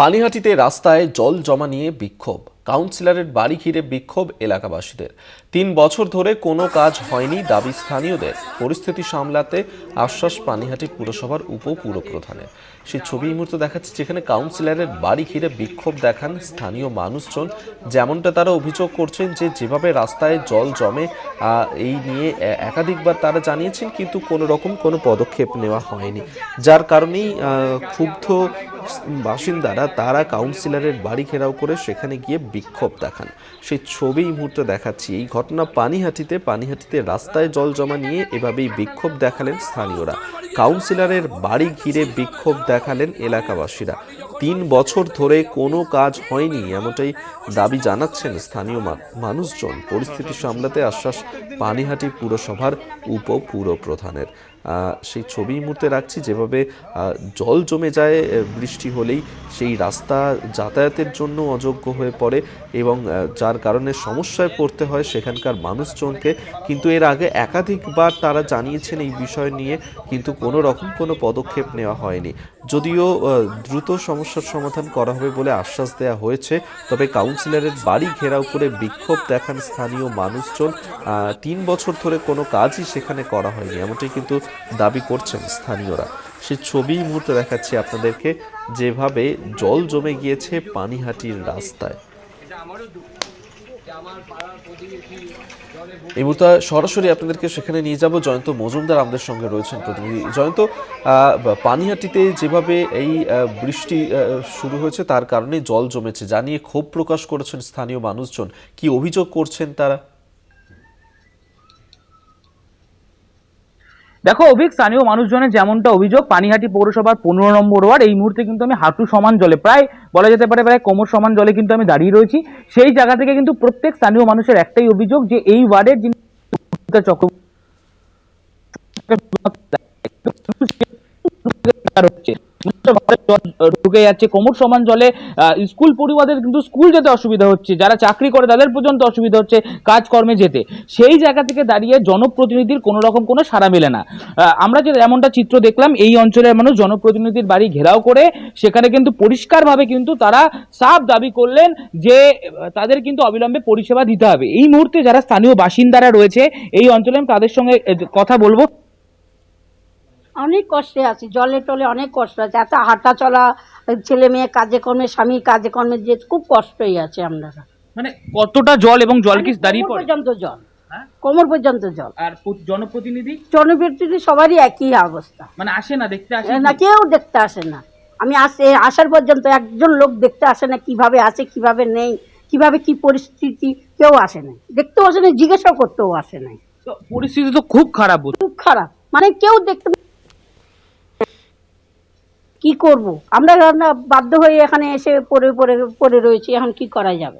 পানিহাটিতে রাস্তায় জল জমা নিয়ে বিক্ষোভ। কাউন্সিলরের বাড়ি ঘিরে বিক্ষোভ এলাকাবাসীদের। তিন বছর ধরে কোনো কাজ হয়নি দাবি স্থানীয়দের। পরিস্থিতি সামলাতে আশ্বাস পানিহাটি পুরসভার উপ পুরপ্রধানের সেই ছবি এই মুহূর্তে দেখাচ্ছে যেখানে কাউন্সিলরের বাড়ি ঘিরে বিক্ষোভ দেখান স্থানীয় মানুষজন। যেমনটা তারা অভিযোগ করছেন যে যেভাবে রাস্তায় জল জমে এই নিয়ে একাধিকবার তারা জানিয়েছেন কিন্তু কোনো রকম কোনো পদক্ষেপ নেওয়া হয়নি। যার কারণেই ক্ষুব্ধ বাসিন্দারা তারা কাউন্সিলরের বাড়ি ঘেরাও করে সেখানে গিয়ে বিক্ষোভ দেখান। সেই ছবি এই মুহূর্তে দেখাচ্ছি। এই ঘটনা পানিহাটিতে পানিহাটিতে রাস্তায় জল জমা নিয়ে এভাবেই বিক্ষোভ দেখালেন স্থানীয়রা। কাউন্সিলরের বাড়ি ঘিরে বিক্ষোভ দেখালেন এলাকাবাসীরা। তিন বছর ধরে কোনো কাজ হয়নি, এমনটাই দাবি জানাচ্ছেন স্থানীয় মানুষজন। পরিস্থিতি সামলাতে আশ্বাস পানিহাটি পুরসভার উপ পুরপ্রধানের সেই ছবি মুহূর্তে রাখছি, যেভাবে জল জমে যায় বৃষ্টি হলেই সেই রাস্তা যাতায়াতের জন্য অযোগ্য হয়ে পড়ে এবং যার কারণে সমস্যায় পড়তে হয় সেখানকার মানুষজনকে। কিন্তু এর আগে একাধিকবার তারা জানিয়েছেন এই বিষয় নিয়ে, কিন্তু কোনো রকম কোনো পদক্ষেপ নেওয়া হয়নি। যদিও দ্রুত দ্রুত সমস্যার সমাধান করা হবে বলে আশ্বাস দেওয়া হয়েছে। তবে কাউন্সিলরের বাড়ি ঘেরাও করে বিক্ষোভ দেখান স্থানীয় মানুষজন। তিন বছর ধরে কোনো কাজই সেখানে করা হয়নি এমনটি কিন্তু দাবি করছেন স্থানীয়রা। সে ছবি মুহূর্তে দেখাচ্ছি আপনাদেরকে। যেভাবে জল জমে গিয়েছে পানিহাটির রাস্তায়। এই মুহূর্তে সরাসরি আপনাদেরকে সেখানে নিয়ে যাব। জয়ন্ত মজুমদার আমাদের সঙ্গে রয়েছেন প্রতিনিধি। জয়ন্ত পানিহাটিতে যেভাবে এই বৃষ্টি শুরু হয়েছে তার কারণে জল জমেছে। যা নিয়ে ক্ষোভ প্রকাশ করেছেন স্থানীয় মানুষজন। কি অভিযোগ করছেন তারা? দেখো অভিক, স্থানীয় মানুষজনের যেমনটা অভিযোগ, পানিহাটি পৌরসভার পনেরো নম্বর ওয়ার্ড, এই মুহূর্তে কিন্তু আমি হাঁটু সমান জলে, প্রায় বলা যেতে পারে প্রায় কোমর সমান জলে কিন্তু আমি দাঁড়িয়ে রয়েছি। সেই জায়গা থেকে কিন্তু প্রত্যেক স্থানীয় মানুষের একটাই অভিযোগ যে এই ওয়ার্ডের যিনি চক্র হচ্ছে ঘরে জল ঢুকে যাচ্ছে। কোমর সমান জলে স্কুল পড়ুয়াদের কিন্তু স্কুল যেতে অসুবিধা হচ্ছে। যারা চাকরি করে তাদের পর্যন্ত অসুবিধা হচ্ছে কাজকর্মে যেতে। সেই জায়গা থেকে দাঁড়িয়ে জনপ্রতিনিধির কোনো রকম কোনো সাড়া মেলে না। আমরা যে এমনটা চিত্র দেখলাম, এই অঞ্চলের মানুষ জনপ্রতিনিধির বাড়ি ঘেরাও করে, সেখানে কিন্তু পরিষ্কারভাবে কিন্তু তারা সাফ দাবি করলেন যে তাদের কিন্তু অবিলম্বে পরিষেবা দিতে হবে। এই মুহূর্তে যারা স্থানীয় বাসিন্দারা রয়েছে, এই অঞ্চলে আমি তাদের সঙ্গে কথা বলব। অনেক কষ্টে আছি জলে টলে অনেক কষ্ট আছে এত হাঁটা চলা ছেলে মেয়ে কাজে কর্মে স্বামী কাজে কর্মে যে খুব কষ্টই আছে আমরা। মানে কতটা জল এবং জল কি দাঁড়িয়ে পড়ে? পর্যন্ত জল। হ্যাঁ? কোমর পর্যন্ত জল। আর জনপ্রতিনিধি? জনপ্রতিনিধি সবারই একই অবস্থা। মানে আসে না দেখতে আসে না? কেউ দেখতে আসে না। আমি আসে আসার পর্যন্ত একজন লোক দেখতে আসে না কীভাবে আছে কীভাবে নেই কীভাবে কি পরিস্থিতি কেউ আসে না দেখতেও আসে না জিজ্ঞাসাও করতেও আসে না পরিস্থিতি তো খুব খারাপ খুব খারাপ। মানে কেউ দেখতে কি করব? আমরা বাধ্য হয়ে এখানে এসে পড়ে পড়ে পড়ে রয়েছি এখন কি করা যাবে?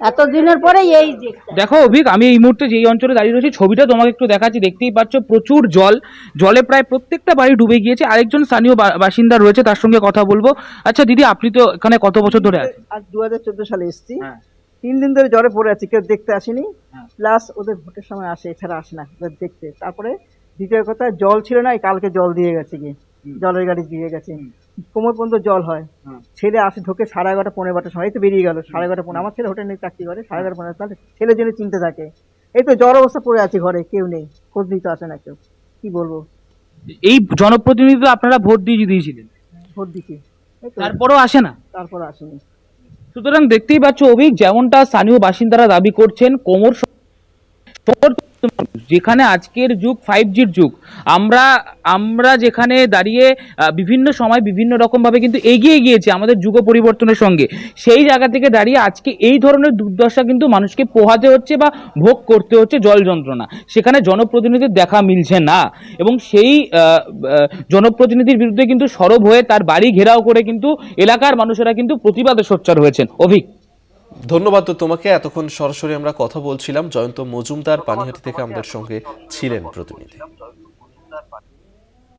এত দিনের পরে এই দেখো অভিক আমি এই মুহূর্তে যেই অঞ্চলে দাঁড়িয়ে রয়েছি ছবিটা তোমাকে একটু দেখাচ্ছি দেখতেই পাচ্ছ প্রচুর জল। জলে প্রায় প্রত্যেকটা বাড়ি ডুবে গিয়েছে আরেকজন স্থানীয় বা- বাসিন্দা রয়েছে তার সঙ্গে কথা বলব। আচ্ছা দিদি আপনি তো এখানে কত বছর ধরে আছেন? আজ দু হাজার চোদ্দ সালে এসেছি। হ্যাঁ। তিন দিন ধরে জ্বরে পড়ে আছি কেউ দেখতে আসেনি। হ্যাঁ। প্লাস ওদের ভোটের সময় আসে এছাড়া আসে না দেখতে। তারপরে দ্বিতীয় কথা জল ছিল না এই কালকে জল দিয়ে গেছে গিয়ে। জলের গাড়ি দিয়ে গেছে। কোমর পর্যন্ত জল হয়। ছেলে আসে ঢোকে সাড়ে এগারোটা পনেরো বারোটার সময়। এই তো বেরিয়ে গেল সাড়ে এগারোটা পনেরো আমার ছেলে হোটেলে চাকরি করে সাড়ে এগারো পনেরো তাহলে ছেলের জন্য চিনতে থাকে। এই তো জ্বর অবস্থা পড়ে আছে ঘরে কেউ নেই। খোঁজ নিতে আসে না কেউ। কি বলব? এই জনপ্রতিনিধি আপনারা ভোট দিয়ে দিয়েছিলেন ভোট দিচ্ছি এই তো। তারপরেও আসে না। তারপর আসেনি। সুতরাং দেখতেই পাচ্ছ অভিক যেমনটা স্থানীয় বাসিন্দারা দাবি করছেন কোমর যেখানে আজকের যুগ ফাইভ জির যুগ, আমরা আমরা যেখানে দাঁড়িয়ে বিভিন্ন সময় বিভিন্ন রকমভাবে কিন্তু এগিয়ে গিয়েছি আমাদের যুগ পরিবর্তনের সঙ্গে। সেই জায়গা থেকে দাঁড়িয়ে আজকে এই ধরনের দুর্দশা কিন্তু মানুষকে পোহাতে হচ্ছে বা ভোগ করতে হচ্ছে জল যন্ত্রণা। সেখানে জনপ্রতিনিধির দেখা মিলছে না এবং সেই জনপ্রতিনিধির বিরুদ্ধে কিন্তু সরব হয়ে তার বাড়ি ঘেরাও করে কিন্তু এলাকার মানুষেরা কিন্তু প্রতিবাদে সোচ্চার হয়েছেন। অভিক। ধন্যবাদ তো তোমাকে। এতক্ষণ সরাসরি আমরা কথা বলছিলাম। জয়ন্ত মজুমদার, পানিহাটি থেকে আমাদের সঙ্গে ছিলেন প্রতিনিধি।